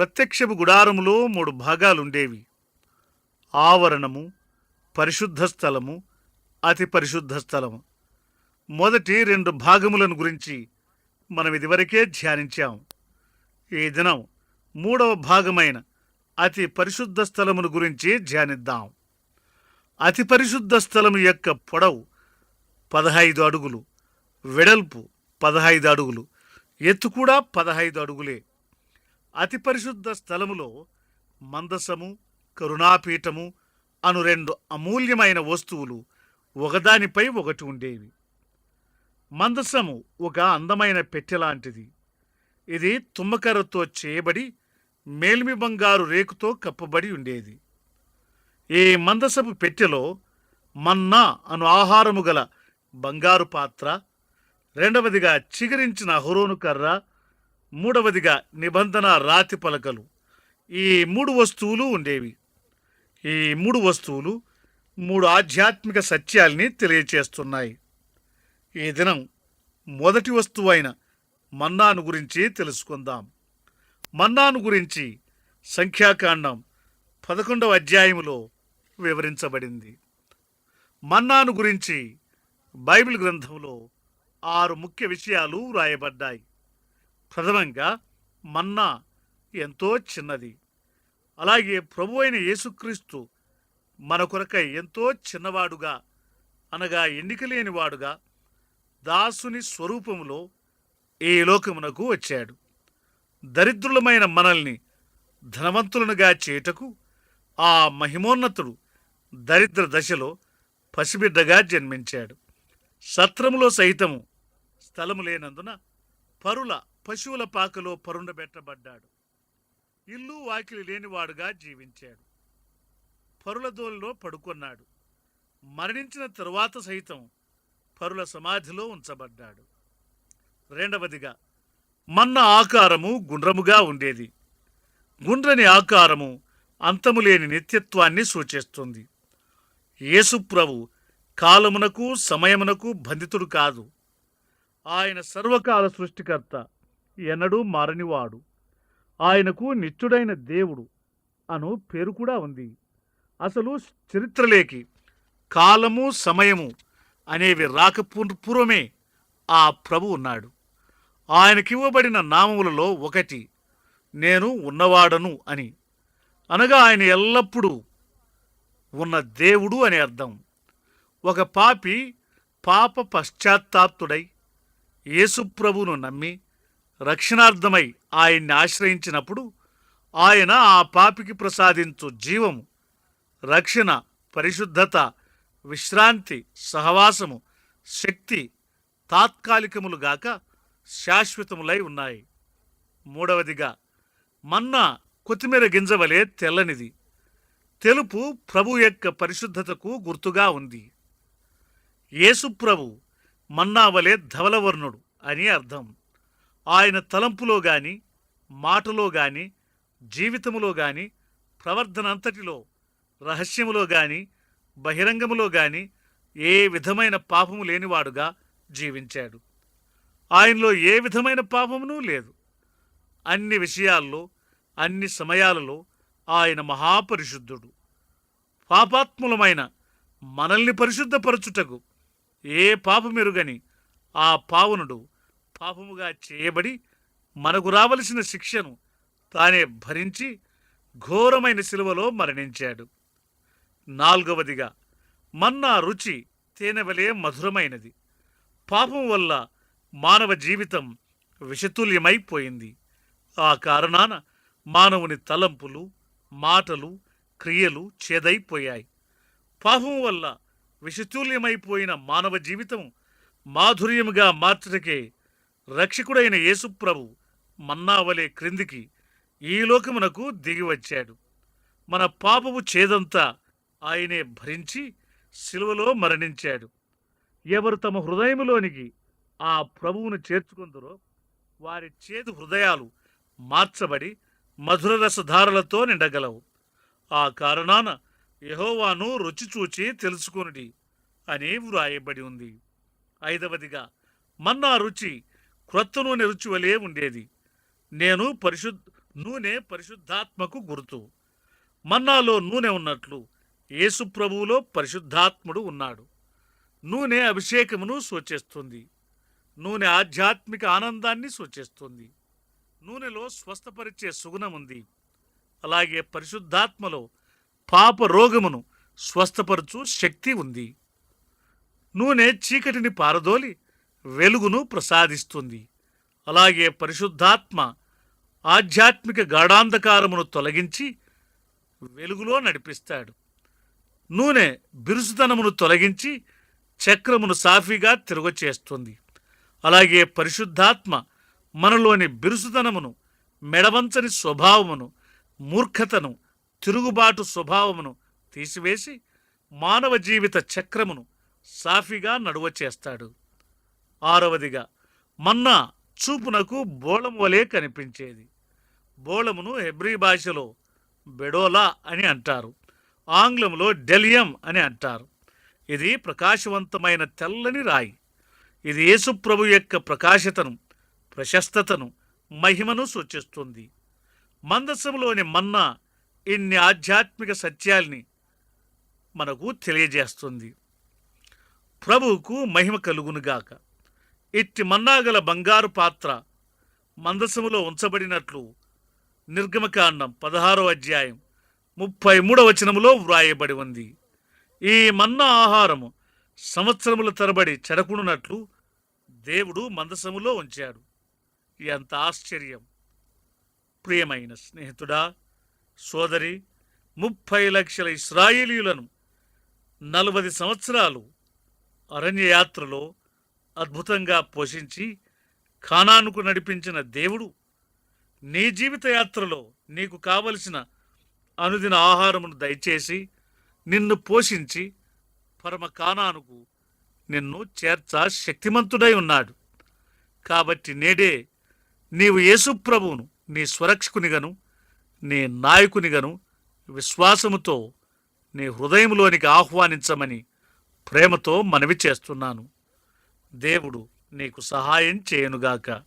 ప్రత్యక్షపు గుడారములో మూడు భాగాలుండేవి. ఆవరణము పరిశుద్ధ స్థలము అతి పరిశుద్ధ స్థలము. మొదటి రెండు భాగములను గురించి మనం ఇదివరకే ధ్యానించాం ఈ దినం మూడవ భాగమైన అతి పరిశుద్ధ స్థలమును గురించి ధ్యానిద్దాం. అతి పరిశుద్ధ స్థలము యొక్క పొడవు పదహైదు అడుగులు వెడల్పు పదహైదు అడుగులు ఎత్తు కూడా పదహైదు అడుగులే. అతి పరిశుద్ధ స్థలములో మందసము కరుణాపీఠము అను రెండు అమూల్యమైన వస్తువులు ఒకదానిపై ఒకటి ఉండేవి. మందసము ఒక అందమైన పెట్టె లాంటిది. ఇది తుమ్మకర్రతో చేయబడి మేల్మి బంగారు రేకుతో కప్పబడి ఉండేది. ఈ మందసపు పెట్టెలో మన్నా అను ఆహారము గల బంగారు పాత్ర రెండవదిగా చిగురించిన హురోను కర్ర మూడవదిగా నిబంధన రాతి పలకలు. ఈ మూడు వస్తువులు ఉండేవి. ఈ మూడు వస్తువులు మూడు ఆధ్యాత్మిక సత్యాల్ని తెలియచేస్తున్నాయి. ఈ దినం మొదటి వస్తువైన మన్నాను గురించి తెలుసుకుందాం. మన్నాను గురించి సంఖ్యాకాండం పదకొండవ అధ్యాయములో వివరించబడింది. మన్నాను గురించి బైబిల్ గ్రంథంలో ఆరు ముఖ్య విషయాలు వ్రాయబడ్డాయి. ప్రథమంగా మన్నా ఎంతో చిన్నది. అలాగే ప్రభు అయిన యేసుక్రీస్తు మన కొరకై ఎంతో చిన్నవాడుగా అనగా ఎన్నిక లేనివాడుగా దాసుని స్వరూపములో ఈ లోకమునకు వచ్చాడు. దరిద్రులమైన మనల్ని ధనవంతులనుగా చేయుటకు ఆ మహిమోన్నతుడు దరిద్ర దశలో పసిబిడ్డగా జన్మించాడు. సత్రములో సైతము స్థలము లేనందున పరుల పశువుల పాకలో పరుండబెట్టబడ్డాడు. ఇల్లు వాకిలి లేనివాడుగా జీవించాడు. పరుల దోలిలో పడుకొన్నాడు. మరణించిన తరువాత సైతం పరుల సమాధిలో ఉంచబడ్డాడు. రెండవదిగా మన్న ఆకారము గుండ్రముగా ఉండేది. గుండ్రని ఆకారము అంతములేని నిత్యత్వాన్ని సూచిస్తుంది. యేసుప్రభు కాలమునకు సమయమునకు బంధితుడు కాదు. ఆయన సర్వకాల సృష్టికర్త. ఎన్నడూ మారనివాడు. ఆయనకు నిత్యుడైన దేవుడు అను పేరు కూడా ఉంది. అసలు చరిత్రలేకి కాలము సమయము అనేవి రాక పూర్వమే ఆ ప్రభు ఉన్నాడు. ఆయనకివ్వబడిన నామములలో ఒకటి నేను ఉన్నవాడను అని. అనగా ఆయన ఎల్లప్పుడూ ఉన్న దేవుడు అని అర్థం. ఒక పాపి పాప పశ్చాత్తాప్తుడై యేసుప్రభును నమ్మి రక్షణార్థమై ఆయన్ని ఆశ్రయించినప్పుడు ఆయన ఆ పాపికి ప్రసాదించు జీవము రక్షణ పరిశుద్ధత విశ్రాంతి సహవాసము శక్తి తాత్కాలికములుగాక శాశ్వతములై ఉన్నాయి. మూడవదిగా మన్నా కొత్తిమీర గింజవలే తెల్లనిది. తెలుపు ప్రభు యొక్క పరిశుద్ధతకు గుర్తుగా ఉంది. యేసుప్రభు ప్రభు మన్నా ధవలవర్ణుడు అని అర్థం. ఆయన తలంపులో గాని మాటలో గాని జీవితములో గాని ప్రవర్తన అంతటిలో రహస్యములో గాని బహిరంగములో గాని ఏ విధమైన పాపము లేనివాడుగా జీవించాడు. ఆయనలో ఏ విధమైన పాపమును లేదు. అన్ని విషయాల్లో అన్ని సమయాలలో ఆయన మహాపరిశుద్ధుడు. పాపాత్ములమైన మనల్ని పరిశుద్ధపరచుటకు ఏ పాపమెరుగని ఆ పావనుడు పాపముగా చేయబడి మనకు రావలసిన శిక్షను తానే భరించి ఘోరమైన శిలువలో మరణించాడు. నాల్గవదిగా మన్నా రుచి తేనెవలే మధురమైనది. పాపం వల్ల మానవ జీవితం విషతుల్యమైపోయింది. ఆ కారణాన మానవుని తలంపులు మాటలు క్రియలు చేదైపోయాయి. పాపం వల్ల విషతుల్యమైపోయిన మానవ జీవితం మాధుర్యముగా మార్చటకే రక్షకుడైన యేసుప్రభు మన్నావలే క్రిందికి ఈ లోకమునకు దిగి వచ్చాడు. మన పాపపు చేదంతా ఆయనే భరించి శిలువలో మరణించాడు. ఎవరు తమ హృదయములోనికి ఆ ప్రభువును చేర్చుకుందరో వారి చేదు హృదయాలు మార్చబడి మధుర రసధారలతో నిండగలవు. ఆ కారణాన యహోవాను రుచి చూచి తెలుసుకొనుడి అని వ్రాయబడి ఉంది. ఐదవదిగా మన్నా రుచి క్రొత్త నూనె రుచి వలె ఉండేది. నేను పరిశుద్ధ నూనె పరిశుద్ధాత్మకు గుర్తు. మన్నాలో నూనె ఉన్నట్లు యేసు ప్రభువులో పరిశుద్ధాత్ముడు ఉన్నాడు. నూనె అభిషేకమును సూచిస్తుంది. నూనె ఆధ్యాత్మిక ఆనందాన్ని సూచిస్తుంది. నూనెలో స్వస్థపరిచే సుగుణం ఉంది. అలాగే పరిశుద్ధాత్మలో పాప రోగమును స్వస్థపరచు శక్తి ఉంది. నూనె చీకటిని పారదోలి వెలుగును ప్రసాదిస్తుంది. అలాగే పరిశుద్ధాత్మ ఆధ్యాత్మిక గాఢాంధకారమును తొలగించి వెలుగులో నడిపిస్తాడు. నూనె బిరుసుతనమును తొలగించి చక్రమును సాఫీగా తిరగచేస్తుంది. అలాగే పరిశుద్ధాత్మ మనలోని బిరుసుతనమును మెడవంచని స్వభావమును మూర్ఖతను తిరుగుబాటు స్వభావమును తీసివేసి మానవ జీవిత చక్రమును సాఫీగా నడువ చేస్తాడు ఆరవదిగా మన్నా చూపునకు బోళం వలె కనిపించేది. బోళమును హెబ్రీ భాషలో బెడోలా అని అంటారు. ఆంగ్లంలో డెలియం అని అంటారు. ఇది ప్రకాశవంతమైన తెల్లని రాయి. ఇది యేసుప్రభు యొక్క ప్రకాశతను ప్రశస్తతను మహిమను సూచిస్తుంది. మందసంలోని మన్నా ఇన్ని ఆధ్యాత్మిక సత్యాల్ని మనకు తెలియజేస్తుంది. ప్రభువుకు మహిమ కలుగునుగాక. ఇట్టి మన్నాగల బంగారు పాత్ర మందసములో ఉంచబడినట్లు నిర్గమకాండం పదహారో అధ్యాయం ముప్పై మూడవ వచనములో వ్రాయబడి ఉంది. ఈ మన్నా ఆహారము సంవత్సరముల తరబడి చెడకునున్నట్లు దేవుడు మందసములో ఉంచాడు. ఎంత ఆశ్చర్యం! ప్రియమైన స్నేహితుడా సోదరి ముప్పై లక్షల ఇస్రాయేలీయులను నలభై సంవత్సరాలు అరణ్యయాత్రలో అద్భుతంగా పోషించి ఖానానుకు నడిపించిన దేవుడు నీ జీవిత యాత్రలో నీకు కావలసిన అనుదిన ఆహారమును దయచేసి నిన్ను పోషించి పరమ కానానుకు నిన్ను చేర్చ శక్తిమంతుడై ఉన్నాడు. కాబట్టి నేడే నీవు యేసుప్రభువును నీ స్వరక్షకునిగను నీ నాయకునిగను విశ్వాసముతో నీ హృదయంలోనికి ఆహ్వానించమని ప్రేమతో మనవి చేస్తున్నాను. దేవుడు నీకు సహాయం చేయనుగాక.